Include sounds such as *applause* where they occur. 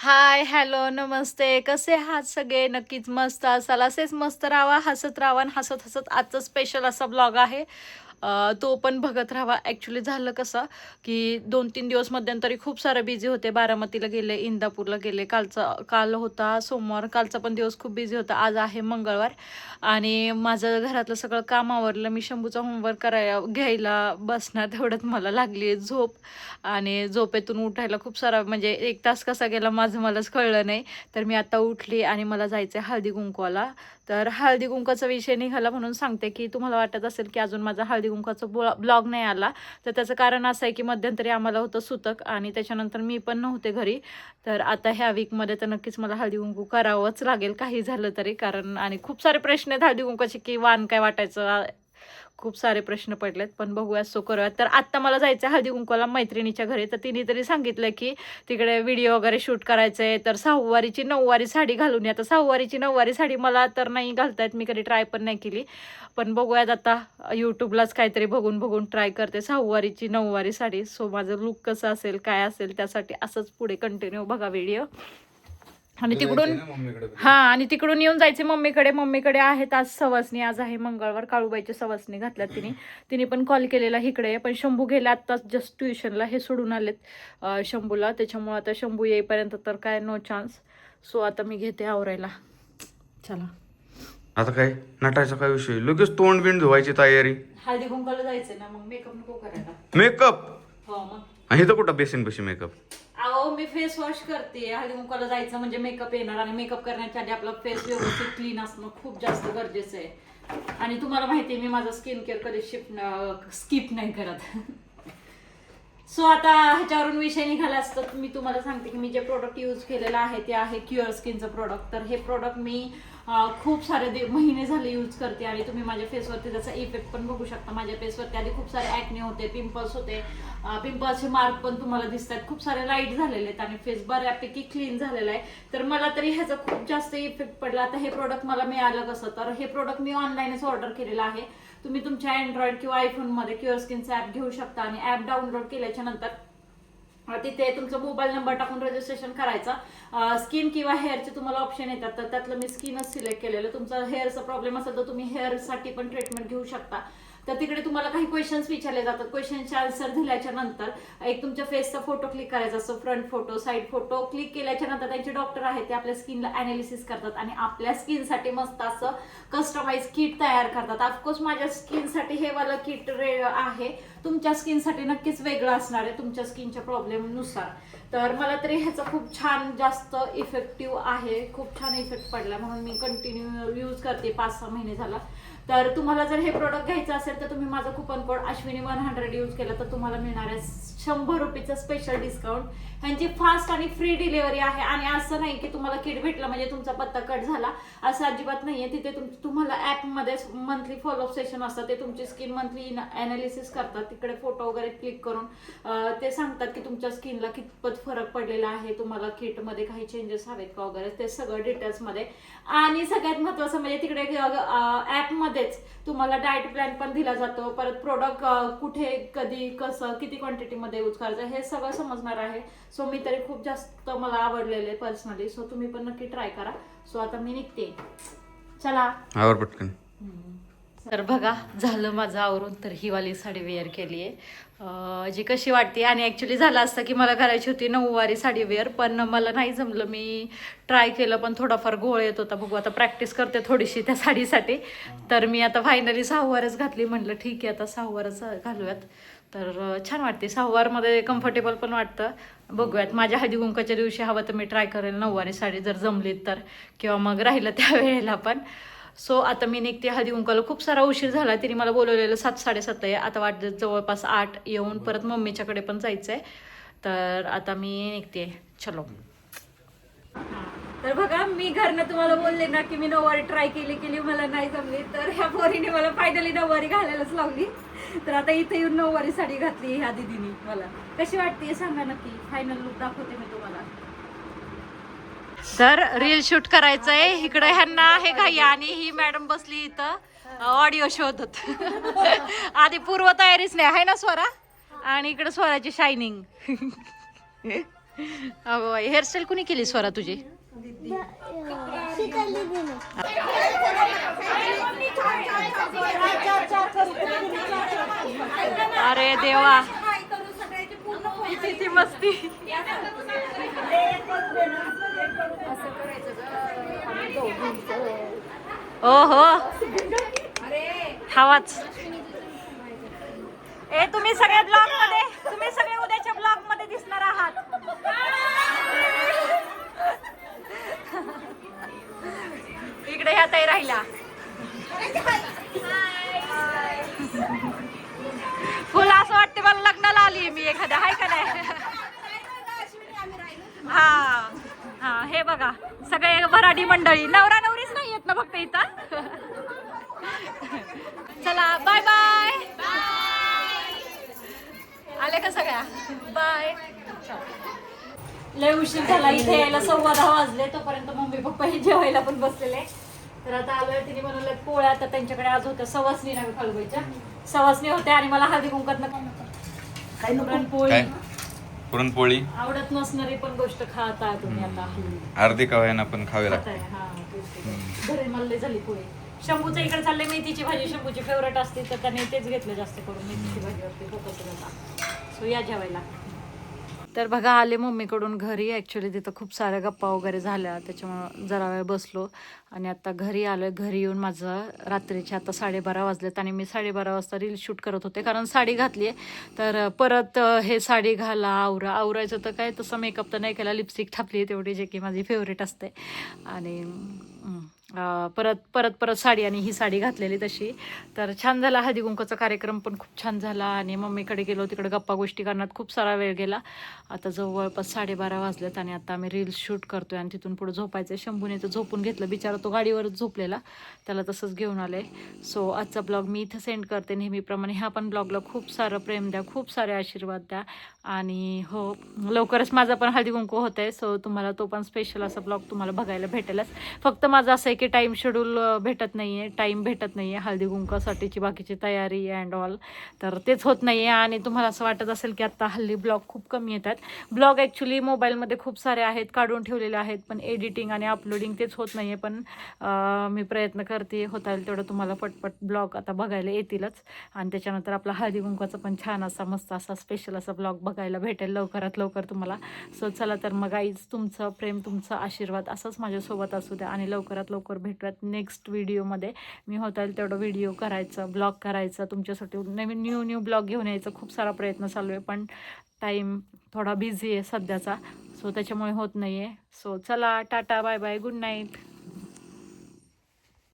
Hi hello नमस्ते. कसे आहात सगळे? नक्कीच मस्त असाल. असेच मस्त राहा हसत राहा आणि हसत हसत आजचा स्पेशल असा ब्लॉग आहे. तो पण बघत राहावा. ॲक्च्युली झालं कसं की दोन तीन दिवस मध्यंतरी खूप सारं बिझी होते. बारामतीला गेले इंदापूरला गेले. कालचा काल होता सोमवार कालचा पण दिवस खूप बिझी होता. आज आहे मंगळवार. आणि माझं घरातलं सगळं काम आवरलं. मी शंभूचा होमवर्क करायला घ्यायला बसणार तेवढ्यात मला लागली आहे झोप. आणि झोपेतून उठायला खूप सारा म्हणजे एक तास कसा गेला माझं मलाच कळलं नाही. तर मी आता उठली आणि मला जायचं आहे हळदी कुंकवाला. तर हळदी कुंकाचा विषय निघाला म्हणून सांगते की तुम्हाला वाटत असेल की अजून माझा हळदी कुंकाचा ब्लॉग नाही आला तर त्याचं कारण असं आहे की मध्यंतरी आम्हाला होतं सुतक आणि त्याच्यानंतर मी पण नव्हते घरी. तर आता ह्या वीकमध्ये तर नक्कीच मला हळदी कुंकू करावंच लागेल काही झालं तरी. कारण आणि खूप सारे प्रश्न आहेत हळदी कुंकाचे की वाण काय वाटायचं खूप सारे प्रश्न पडलेत पण बघूया सो करूयात. तर आत्ता मला जायचं आहे हळदी कुंकवाला मैत्रिणीच्या घरी. तर तिने तरी सांगितलं की तिकडे व्हिडिओ वगैरे शूट करायचं आहे तर सहावारीची नऊवारी साडी घालून या. तर सहावारीची नऊवारी साडी मला तर नाही घालता येत मी कधी ट्राय पण नाही केली. पण बघूयात आता यूट्यूबलाच काहीतरी बघून बघून ट्राय करते सहावारीची नऊवारी साडी. सो माझं लुक कसं असेल काय असेल त्यासाठी असंच पुढे कंटिन्यू बघा व्हिडिओ आणि तिकडून हा आणि तिकडून येऊन जायचे मम्मीकडे. मम्मीकडे आहेत आज सवासणी. आज आहे मंगळवार. काळूबाईची सवासणी घातल्यात तिने. तिने पण कॉल केलेला इकडे. पण शंभू गेला आत्ताच जस्ट ट्युशनला हे सोडून आलेत शंभूला. त्याच्यामुळे आता शंभू येईपर्यंत तर काय नो चान्स सो आता मी घेते आवरायला. चला. आता काय? नटायचा काय विषय? लगेच तोंड बिंड धुवायची तयारी. हळदी कुंकाला जायचं ना मग मेकअप नको करायला. मेकअप हो मग. आणि इथं कुठं? बेसिन बशी मेकअप अहो मी फेस वॉश करते. हळदी कुंकाला जायचं म्हणजे मेकअप येणार आणि मेकअप करण्याच्या आधी आपला फेस व्यवस्थित क्लीन असणं खूप जास्त गरजेचं आहे. आणि तुम्हाला माहिती आहे मी माझं स्किन केअर कधी शिफ्ट स्किप नाही करत. *laughs* सो आता ह्याच्यावरून विषय निघाला असतं मी तुम्हाला सांगते की मी जे प्रोडक्ट यूज केलेलं आहे ते आहे क्युअर स्किनचं प्रोडक्ट तर हे प्रोडक्ट मी खूप सारे दे महिने झाले यूज करते आणि तुम्ही माझ्या फेसवरती त्याचा इफेक्ट पण बघू शकता. माझ्या फेसवरती आधी खूप सारे ॲक्ने होते पिंपल्स होते. पिंपल्सचे मार्क पण तुम्हाला दिसतात. खूप सारे लाइट झालेले आहेत आणि फेस बऱ्यापैकी क्लीन झालेला आहे. तर मला तरी ह्याचा खूप जास्त इफेक्ट पडला. आता हे प्रोडक्ट मला मिळालं कसं? तर हे प्रोडक्ट मी ऑनलाईनच ऑर्डर केलेलं आहे. तुम्ही तुमच्या अँड्रॉइड किंवा आयफोनमध्ये क्युअर स्किनचा ॲप घेऊ शकता आणि ॲप डाउनलोड केल्याच्यानंतर तिथे तुमचा मोबाईल नंबर टाकून रजिस्ट्रेशन करायचा. स्किन किंवा हेअरचे तुम्हाला ऑप्शन येतात तर त्यातलं मी स्किनच सिलेक्ट केलेलं. तुमचा हेअरचा प्रॉब्लेम असेल तर तुम्ही हेअरसाठी पण ट्रीटमेंट घेऊ शकता. तर तिकडे तुम्हाला काही क्वेश्चन्स विचारले जातात. क्वेश्चनचे आन्सर दिल्याच्या नंतर एक तुमच्या फेसचा फोटो क्लिक करायचा असतो. Front photo side photo click केल्याच्यानंतर त्यांचे डॉक्टर आहेत ते आपल्या स्किनला अनालिसिस करतात आणि आपल्या स्किनसाठी मस्त असं कस्टमाइज किट तयार करतात. ऑफकोर्स माझ्या स्किनसाठी हे वाला किट रे आहे. तुमच्या स्किनसाठी नक्कीच वेगळं असणार आहे तुमच्या स्किनच्या प्रॉब्लेमनुसार तर मला तरी ह्याचा खूप छान जास्त इफेक्टिव्ह आहे. खूप छान इफेक्ट पडला. म्हणून मी कंटिन्यू यूज करते. पाच सहा महिने झाला. तर तुम्हाला जर हे प्रोडक्ट घ्यायचं असेल तर तुम्ही माझं coupon code Ashwini one hundred use केलं तर तुम्हाला मिळणार आहे शंभर रुपीचं स्पेशल डिस्काउंट ह्यांची फास्ट आणि फ्री डिलिव्हरी आहे आणि असं नाही की तुम्हाला किट भेटलं म्हणजे तुमचा पत्ता कट झाला असं अजिबात नाहीये. तिथे तुम तुम्हाला ॲपमध्ये मंथली फॉलोअप सेशन असतात. ते तुमची स्किन मंथली अनालिसिस करतात. तिकडे फोटो वगैरे क्लिक करून ते सांगतात की तुमच्या स्किनला कितपत फरक पडलेला आहे तुम्हाला किटमध्ये काही चेंजेस हवेत का वगैरे. ते सगळं डिटेल्समध्ये आणि सगळ्यात महत्त्वाचं म्हणजे तिकडे ॲपमध्येच तुम्हाला डाएट प्लॅन पण दिला जातो. परत प्रोडक्ट कुठे कधी कसं किती क्वांटिटीमध्ये यूज करायचं हे सगळं समजणार आहे. सो मी तरी खूप जास्त मला आवडलेले पर्सनली सो तुम्ही पण नक्की ट्राय करा. सो आता मी निघते. चला. आवर पटकन. तर बघा झालं माझं आवरून तर ही वाली साडी वेअर केली आहे. जी कशी वाटते आणि ॲक्च्युली झालं असतं की मला करायची होती नऊवारी साडी वेअर पण मला नाही जमलं. मी ट्राय केलं पण थोडाफार घोळ येत होता. बघू आता प्रॅक्टिस करते थोडीशी त्या साडीसाठी. तर मी आता फायनली सहावारच घातली. म्हटलं ठीक आहे आता सहावारच घालूयात. तर छान वाटते. सहावारमध्ये कम्फर्टेबल पण वाटतं. बघूयात. माझ्या हळदी कुंकाच्या दिवशी हवं तर मी ट्राय करेल. नऊवारी साडी जर जमली तर किंवा मग राहिलं त्या वेळेला पण. सो आता मी निघते. हळदी कुंकाला खूप सारा उशीर झाला. तिने मला बोलवलेलं सात साडेसात आहे. आता वाटत जवळपास आठ येऊन परत मम्मीच्याकडे पण जायचं आहे तर आता मी निघते. चलो. तर बघा मी घरनं तुम्हाला बोलले ना की मी नऊवारी ट्राय केली केली मला नाही जमली. तर ह्या पोरीने मला फायनली नऊवारी घालायलाच लावली. तर आता इथे येऊन नऊवारी साडी घातली ह्या दिदीने मला. कशी वाटते सांगा नक्की. फायनल लुक दाखवते मी तुम्हाला. तर रील शूट करायचंय. इकडे ह्यांना आहे घाई आणि ही मॅडम बसली इथं. ऑडिओ शोधत. *laughs* आधी पूर्व तयारीच नाही. आहे ना स्वरा? आणि इकडे स्वराची शायनिंग *laughs* अगो बाई हेअरस्टाईल कुणी केली स्वरा तुझी? अरे देवा. किती मस्ती. ओ हो हवाच ए तुम्ही सगळ्या ब्लॉगमध्ये तुम्ही सगळे उद्याच्या ब्लॉगमध्ये दिसणार आहात. इकडे ह्या ताई राहिल्या. फुल असं वाटते मला लग्नाला आली मी एखाद्या हाय का नाही? हा हा हे बघा सगळे भराडी मंडळी. नवरा नवरीच नाही येत ना फक्त इथं. चला बाय बाय आले का सगळ्या? बाय लय उशीर झाला इथे यायला सव्वा दहा वाजले तोपर्यंत मम्मी पप्पा हे जेवायला पण बसलेले. तर आता आलोय तिने बनवलं पोळ्या तर त्यांच्याकडे आज होत्या सवासनी नव्हे फालुबाईच्या सवासनी होत्या आणि मला हळदी कुंकात पुरणपोळी. काय? पुरणपोळी? आवडत नसणारी पण गोष्ट खाता तुम्ही आता. अर्धी का व्हायना पण खावे लागते. हा. घरी मल्ले झाली पोळी. शंभूचं इकडे चालले मेथीची भाजी शंभूची फेवरेट असते तर त्याने तेच घेतलं जास्त करून मेथीची फोकस होता. सो या जेवायला. तर बघा आले मम्मीकडून घरी. ॲक्च्युली तिथं खूप साऱ्या गप्पा वगैरे झाल्या. त्याच्यामुळं जरा वेळ बसलो. आणि आता घरी आलो घरी येऊन माझं रात्रीचे आता साडेबारा वाजलेत आणि मी साडेबारा वाजता रील शूट करत होते. कारण साडी घातली आहे. तर परत हे साडी घाला आवरा. आवरायचं तर काय तसं मेकअप तर नाही केला. लिपस्टिक थापली तेवढी जे की माझी फेवरेट असते. आणि परत परत परत साडी आणि ही साडी घातलेली तशी. तर छान झाला हळदी कुंकूचा कार्यक्रम पण खूप छान झाला आणि मम्मीकडे गेलो तिकडे गप्पा गोष्टी करण्यात खूप सारा वेळ गेला. आता जवळपास साडेबारा वाजलेत आणि आता आम्ही रील्स शूट करतोय आणि तिथून पुढे झोपायचं शंभूने तर झोपून घेतलं बिचारा तो गाडीवरच झोपलेला. त्याला तसंच घेऊन आले. सो आजचा ब्लॉग मी इथं सेंड करते नेहमीप्रमाणे. ह्या पण ब्लॉगला खूप सारं प्रेम द्या खूप सारे आशीर्वाद द्या. आणि हो लवकरच माझा पण हळदी कुंकू होत आहे सो तुम्हाला तो पण स्पेशल असा ब्लॉग तुम्हाला बघायला भेटेलच. फक्त माझं असं आहे की टाईम शेड्यूल भेटत नाही आहे टाईम भेटत नाही आहे हळदी कुंकासाठीची बाकीची तयारी अँड ऑल तर तेच होत नाही आहे आणि तुम्हाला असं वाटत असेल की आत्ता हल्ली ब्लॉग खूप कमी येतात. ब्लॉग ॲक्च्युली मोबाईलमध्ये खूप सारे आहेत काढून ठेवलेले आहेत पण एडिटिंग आणि अपलोडिंग तेच होत नाही आहे पण मी प्रयत्न करते होता येईल तेवढं तुम्हाला पटपट ब्लॉग आता बघायला येतीलच. आणि त्याच्यानंतर आपला हळदी कुंकाचा पण छान असा मस्त असा स्पेशल असा ब्लॉग बघायला भेटेल लवकरात लवकर तुम्हाला. सो चला तर मग आईच तुमचं प्रेम तुमचं आशीर्वाद असंच माझ्यासोबत असू द्या आणि लवकरात लवकर लवकर भेटूयात नेक्स्ट व्हिडिओमध्ये मी होता येईल तेवढं व्हिडिओ करायचं ब्लॉग करायचं तुमच्यासाठी नवीन न्यू न्यू ब्लॉग घेऊन यायचा. खूप सारा प्रयत्न चालू आहे पण टाईम थोडा बिझी आहे सध्याचा. सो त्याच्यामुळे होत नाही आहे सो चला tata bye bye good night